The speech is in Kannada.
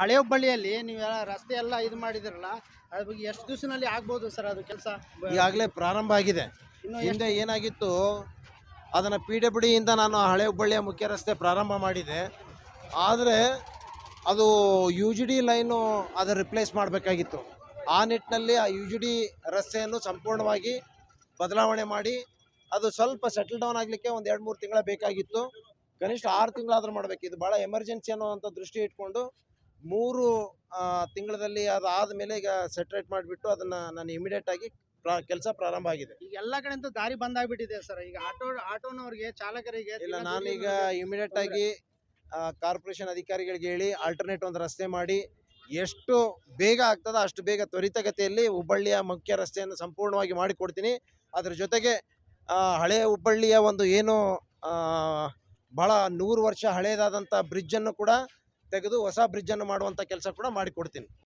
ಹಳೆ ಹುಬ್ಬಳ್ಳಿಯಲ್ಲಿ ನೀವು ರಸ್ತೆ ಎಲ್ಲ ಇದು ಮಾಡಿದಿರಲ್ಲ ಅದ್ರ ಬಗ್ಗೆ ಎಷ್ಟು ದಿವಸದಲ್ಲಿ ಆಗ್ಬೋದು ಸರ್ ಅದು ಕೆಲಸ? ಈಗಾಗಲೇ ಪ್ರಾರಂಭ ಆಗಿದೆ. ಇನ್ನು ಹಿಂದೆ ಏನಾಗಿತ್ತು ಅದನ್ನು ಪಿ ಡಬ್ಲ್ಯೂ ಡಿಯಿಂದ ನಾನು ಹಳೆ ಹುಬ್ಬಳ್ಳಿಯ ಮುಖ್ಯ ರಸ್ತೆ ಪ್ರಾರಂಭ ಮಾಡಿದೆ. ಆದರೆ ಅದು ಯು ಜಿ ಡಿ ಲೈನು ಅದು ರಿಪ್ಲೇಸ್ ಮಾಡಬೇಕಾಗಿತ್ತು. ಆ ನಿಟ್ಟಿನಲ್ಲಿ ಆ ಯು ಜಿ ಡಿ ರಸ್ತೆಯನ್ನು ಸಂಪೂರ್ಣವಾಗಿ ಬದಲಾವಣೆ ಮಾಡಿ ಅದು ಸ್ವಲ್ಪ ಸೆಟಲ್ ಡೌನ್ ಆಗಲಿಕ್ಕೆ ಒಂದು ಎರಡು ಮೂರು ತಿಂಗಳ ಬೇಕಾಗಿತ್ತು. ಕನಿಷ್ಠ ಆರು ತಿಂಗಳಾದ್ರೂ ಮಾಡಬೇಕು. ಇದು ಭಾಳ ಎಮರ್ಜೆನ್ಸಿ ಅನ್ನೋವಂಥ ದೃಷ್ಟಿ ಇಟ್ಕೊಂಡು ಮೂರು ತಿಂಗಳಲ್ಲಿ ಅದಾದ ಮೇಲೆ ಈಗ ಸೆಟ್ರೇಟ್ ಮಾಡಿಬಿಟ್ಟು ಅದನ್ನು ನಾನು ಇಮಿಡಿಯೇಟ್ ಆಗಿ ಕೆಲಸ ಪ್ರಾರಂಭ ಆಗಿದೆ. ಈಗ ಎಲ್ಲ ಕಡೆಯಿಂದ ದಾರಿ ಬಂದ್ ಆಗ್ಬಿಟ್ಟಿದೆ ಸರ್. ಈಗ ಆಟೋ ಆಟೋನವ್ರಿಗೆ ಚಾಲಕರಿಗೆ ಇಲ್ಲ ನಾನೀಗ ಇಮಿಡಿಯೇಟ್ ಆಗಿ ಕಾರ್ಪೊರೇಷನ್ ಅಧಿಕಾರಿಗಳಿಗೆ ಹೇಳಿ ಆಲ್ಟರ್ನೇಟ್ ಒಂದು ರಸ್ತೆ ಮಾಡಿ ಎಷ್ಟು ಬೇಗ ಆಗ್ತದೋ ಅಷ್ಟು ಬೇಗ ತ್ವರಿತಗತಿಯಲ್ಲಿ ಹುಬ್ಬಳ್ಳಿಯ ಮುಖ್ಯ ರಸ್ತೆಯನ್ನು ಸಂಪೂರ್ಣವಾಗಿ ಮಾಡಿಕೊಡ್ತೀನಿ. ಅದ್ರ ಜೊತೆಗೆ ಹಳೆ ಹಳೆಯ ಹುಬ್ಬಳ್ಳಿಯ ಒಂದು ಏನು ಬಹಳ ನೂರು ವರ್ಷ ಹಳೆಯದಾದಂಥ ಬ್ರಿಡ್ಜನ್ನು ಕೂಡ ತೆಗೆದು ಹೊಸ ಬ್ರಿಡ್ಜನ್ನು ಮಾಡುವಂಥ ಕೆಲಸ ಕೂಡ ಮಾಡಿಕೊಡ್ತೀನಿ.